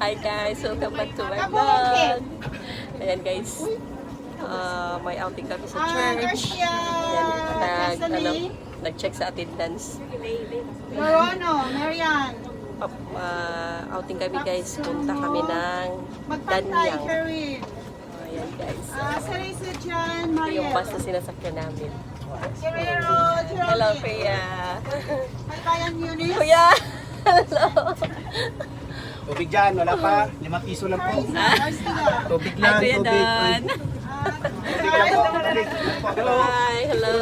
Hi guys, welcome back to my vlog. Ayan guys, ah, may outing kami sa Ah, church. Ayan, nag, ano, nag-check sa attendance. Morono, Marian, ah, outing kami guys, punta kami ng Danyang. Ayan guys, ah, Sarisa ito Mariel, yung bus na sinasakyan namin. Guerrero, Hello Kuya. Malbayan Eunice, Kuya! Hello! Tubig dyan, wala pa. Limang piso lang po. Tubig lang, Kuya tubig. Ah, Tubig lang po, tubig. Hello. Hi! Hello!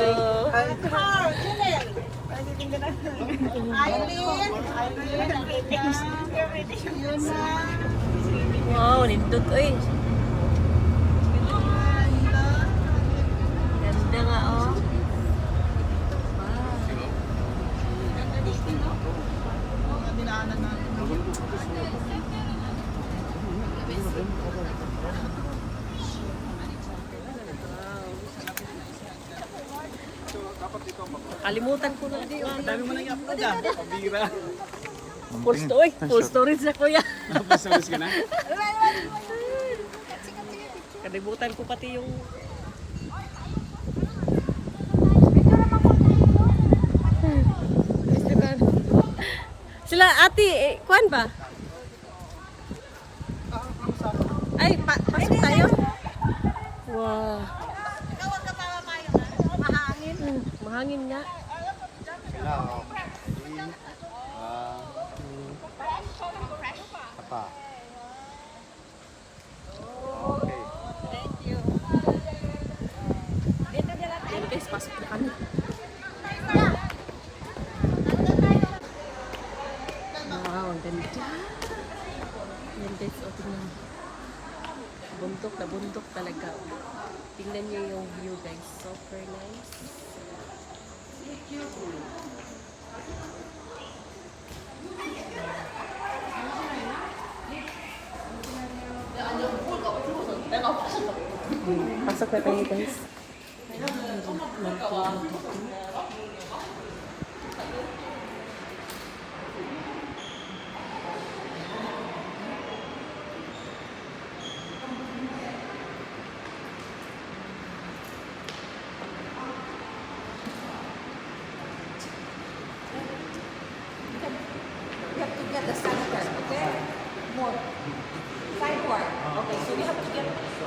Wow, nindot uy! Ganda nga oh! mga dinaanan natin. Kalimutan ko na di. Dami mo nang i-upload ah. Pambira. Full story. Full storage na kuya. Napasawas ka na. Kalimutan ko pati yung... Sila ate, eh, kuan ba? Ay, pa pasok tayo? Wow. Mahangin. Hmm, mahangin nga. Hello. Ah. Apa. Okay. Ayun guys, pasok na kami. Wow, ang ganda. Yan guys, o tingnan mo. Bundok na bundok talaga. Tingnan niyo yung view guys. Super nice. Pasok na tayo guys.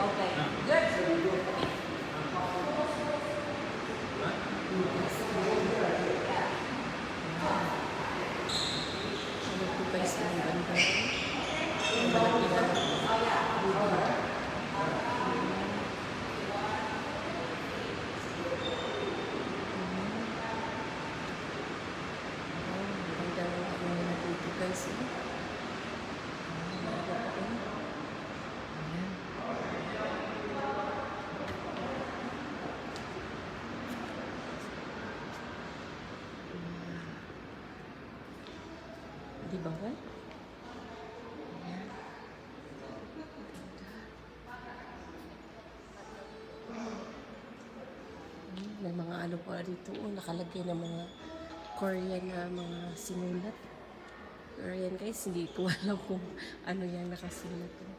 To get, okay. Good. Ano po guys, ang ganda. Ang malaki na. Ang ganda ng mga natuto guys. eh. Ang maaga pa rin. Ayan. Di ba ba? Ayan. Hmm, May mga ano pa dito, oh, nakalagay ng mga Korean na mga sinulat. Yan guys, hindi ko alam kung ano yan nakasulat.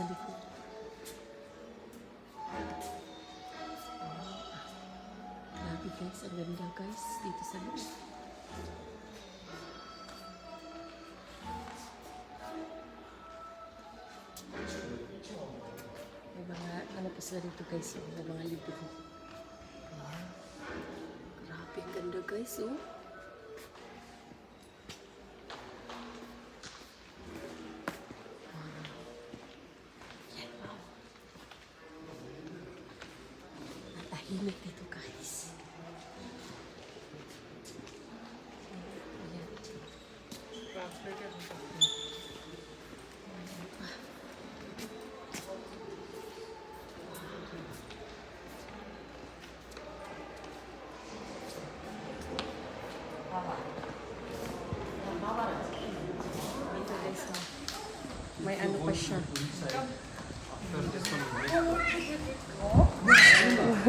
Likod. Wow. Grabe guys, ang ganda guys dito sa loob. Mga ano pa sila dito guys, mga libro. Grabe, ganda guys oh.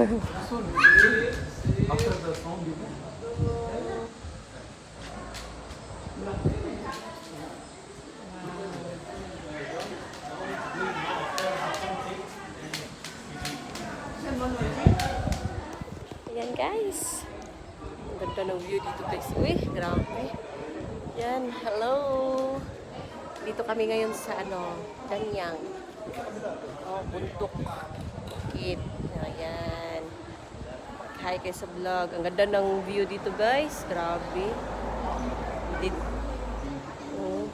Ayan guys. Ang ganda ng view dito guys. Uy, grabe. Yan, hello. Dito kami ngayon sa ano, Danyang. Oh, buntok. Kit. Ayan. Hi kayo sa vlog. Ang ganda ng view dito guys. Grabe. Dito. Oh,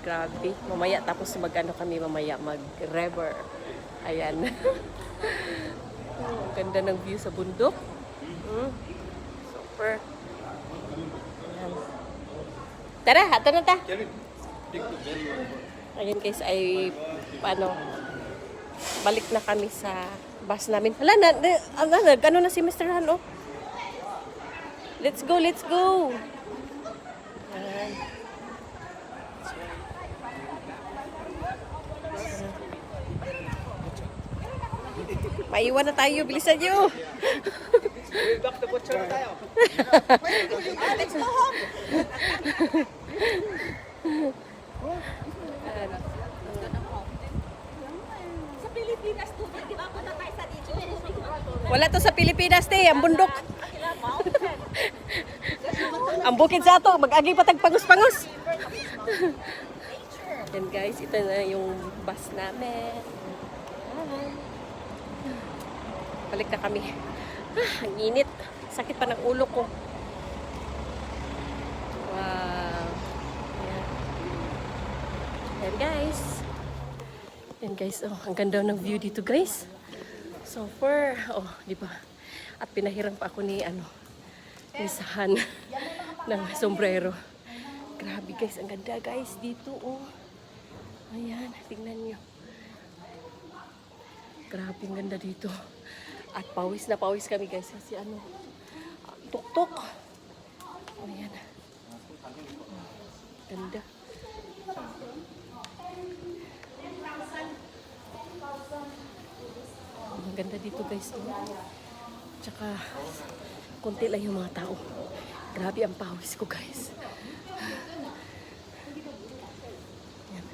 grabe. Mamaya tapos mag-ano kami mamaya mag-river. Ayan. Oh, ang ganda ng view sa bundok. Mm. Super. Ayan. Tara, ato na ta. Ayan guys, ay paano, balik na kami sa bus namin. Hala, na, na, ano, na, ano na si Mr. Han, oh. Let's go, let's go. Ayan. Maiwan na tayo, bilisan nyo. Back to butcher na tayo. Let's go home. Sa Pilipinas, tubig, di ba? Punta tayo sa dito. Wala to sa Pilipinas, te. Ang bundok. ang bukid sa ato. Mag-agi patag pangus-pangus. Yan guys, ito na yung bus namin. Balik na kami. Ah, ang init. Sakit pa ng ulo ko. Wow. Yan. Yan guys. Yan guys, oh, ang ganda ng view dito guys. So far, oh, di ba? At pinahiram pa ako ni ano, ni Sahan ng sombrero. Grabe guys, ang ganda guys dito oh. Ayan, tingnan nyo. Grabe ang ganda dito. At pawis na pawis kami guys kasi ano, tuktok. Ayan. Ganda. Ang ganda dito guys. Oh. Tsaka, konti lang yung mga tao. Grabe ang pawis ko guys. Yan.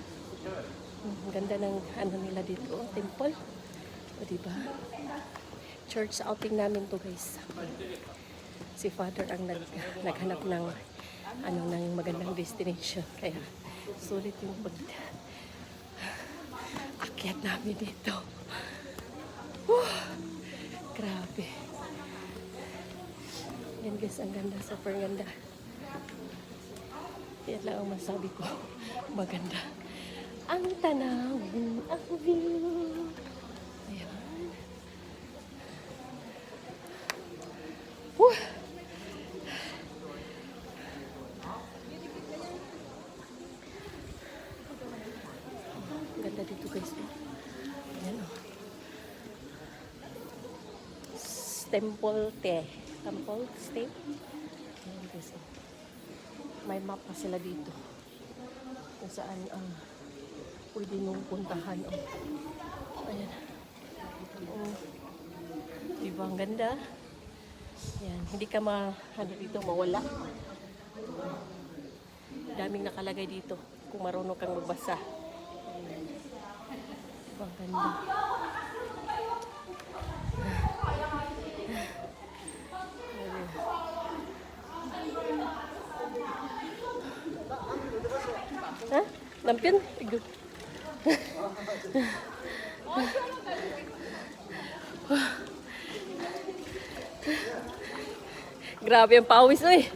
Ang ganda ng ano nila dito, temple. O diba? Church outing namin to guys. Si Father ang nag, naghanap ng ano ng magandang destination. Kaya sulit yung pag akyat namin dito. Whew! Grabe. Yan guys, ang ganda. Super ganda. Yan lang ang masabi ko. Maganda. Ang tanawin, ang view. Ayan. Ang ganda dito guys. Ayan oh. Temple te. Temple stay. Ayan. May map pa sila dito. Kung saan ang pwede nung puntahan. Oh. Ayan. Oh. Diba ang ganda? Yan. Hindi ka ma, ano dito, mawala. Daming nakalagay dito kung marunong kang magbasa. Ayan. Diba ang ganda? Ha? Lampion? Igo. Grabe ang pawis, uy.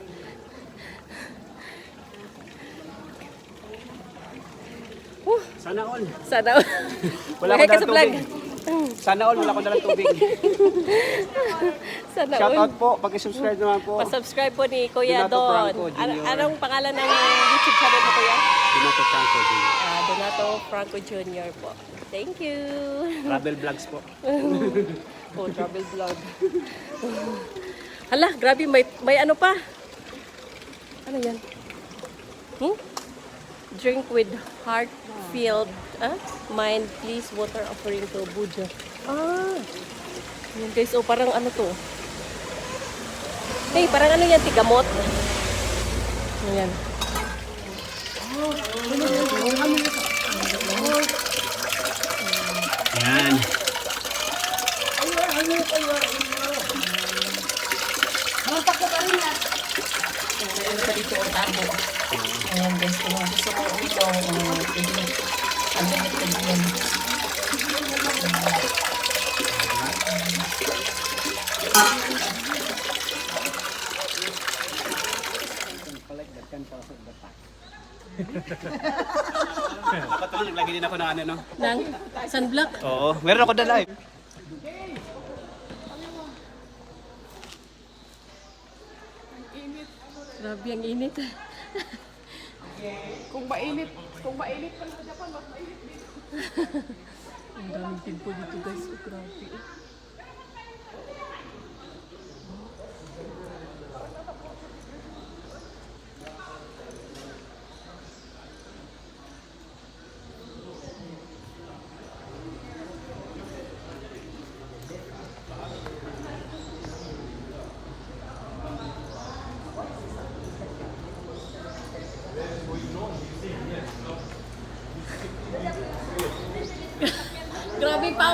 Sana all. Sana. Wala Mahay ko dalang tubig. Sana all, wala ko dalang tubig. Sana. Shout out po, pag-subscribe naman po. Pa-subscribe po ni Kuya Donato Don. Franco Jr. An- anong pangalan ng YouTube channel mo, Kuya? Donato Franco Jr. Ah, Donato Franco Jr. po. Thank you. Travel vlogs po. Oh, travel vlog. Hala, grabe, may, may ano pa. Ano yan? Hmm? Drink with heart-filled ah, mind, please. Water offering to Buddha. Ah. Yan guys, oh, parang ano to? Hey, parang ano yan, tigamot? Ayan. Yan. Meron pa dito ang tabo. Ayan guys, kung gusto ko ito, uh, pwede unlimited yan. Dapat naman naglagay din ako ng ano, no? Nang sunblock. Oo, meron ako dala eh. Grabe ang init. Kung mainit, kung mainit pa sa Japan, mas mainit dito. Ang daming pimpo dito guys.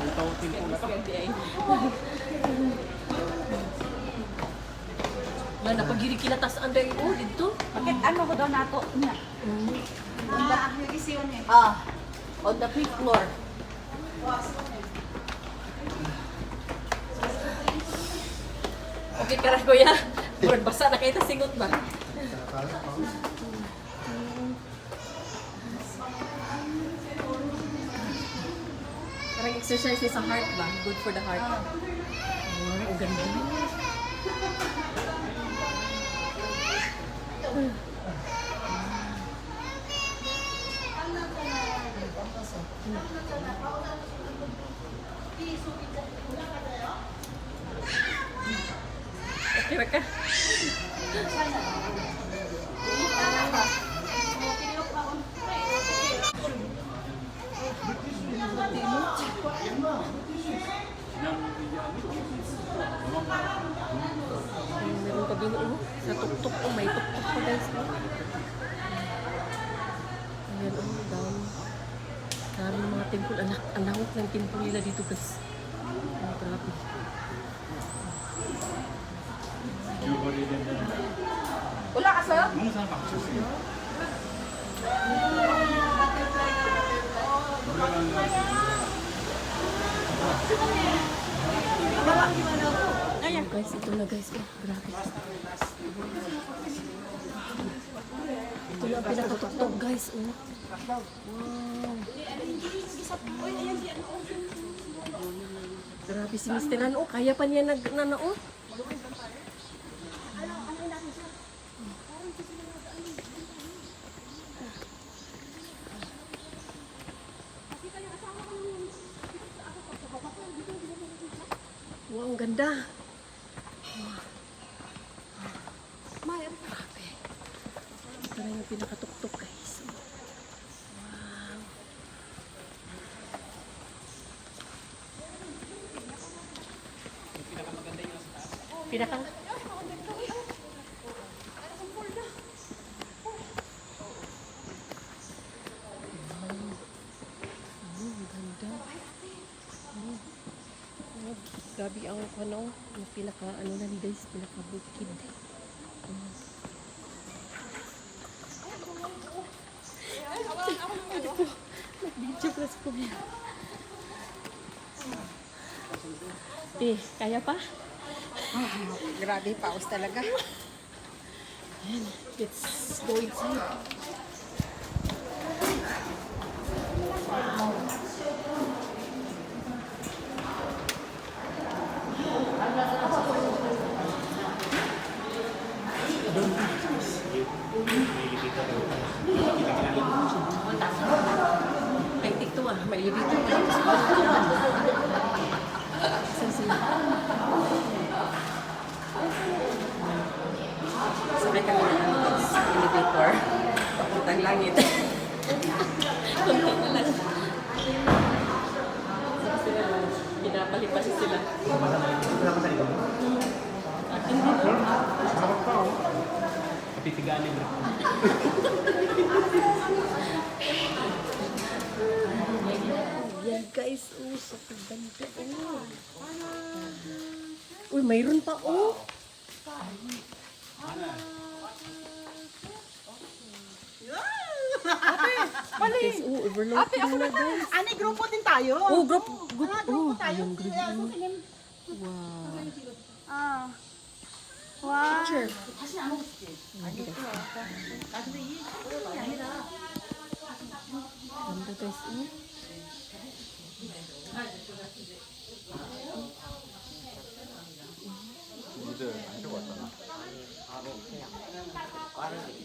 Grabe pawis eh. Wala na pagiri kilatas anday oh dito. Bakit ano ko daw nato? Nya. Ah, on the fifth floor. Okay ka na kuya. Murag basa na kayo ta singot ba? Exercise ni sa heart ba? Good for the heart. Oh, ang ganda. Okay ra ka? Ay, Meron pa din oh. Sa tuktok oh, may tuktok pa guys. Oh. Ayan oh, dami. Dami mga temple. Anak, ang lawak ng temple nila dito guys. Oh, grabe. Wala ka sir? Ayan. Guys, ito na guys. Oh, grabe. Ito na pinakatuktok guys. Oh. Wow. Grabe si Mr. Lan. Oh, kaya pa niya nag, na, na oh. Ganda. Grabe. Ito na yung pinakatuktok guys. Wow. Pinaka Mm, ang ganda. Mm. Grabe ang ano, yung pinaka ano na guys, pinaka bukid. Mm. Nag-video plus ko yan. Eh, kaya pa? Grabe, paus talaga. Ayan, let's go inside. Ay, tikto ah. May libito. Saan sila? Sakay kami ng ano, guys, elevator. Papuntang langit. Kunti na lang. Saka sila, pinapalipas sila. At hindi na. Kapitigaan ni bro. Yan guys, oh, sa ganda oh. Uy, mayroon pa oh. Mali. Guys, oh, overload Ate, ako na na guys. Ani, grupo din tayo. Oh, group, group, Ah, grupo 와. 다시 안 먹었지? 음, 아니, 나 근데 이 아니라. 연도도 있으니? 이제 안고 왔잖아. 아, 뭐, 그냥. 빠르게.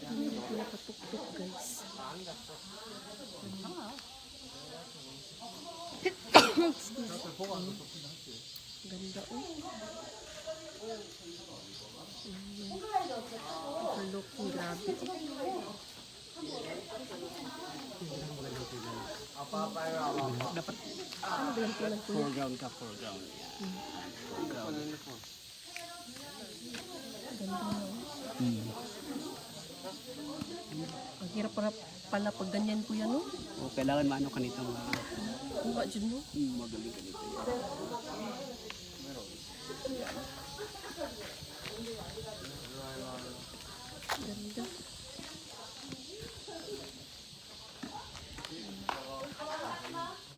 Dapat ba foreground ka, foreground. Ganda na oh. Ang hirap para pala pag ganyan ko yan oh. O, kailangan maano ka nito. mga Kuha dyan no. Hmm, magaling ka nito.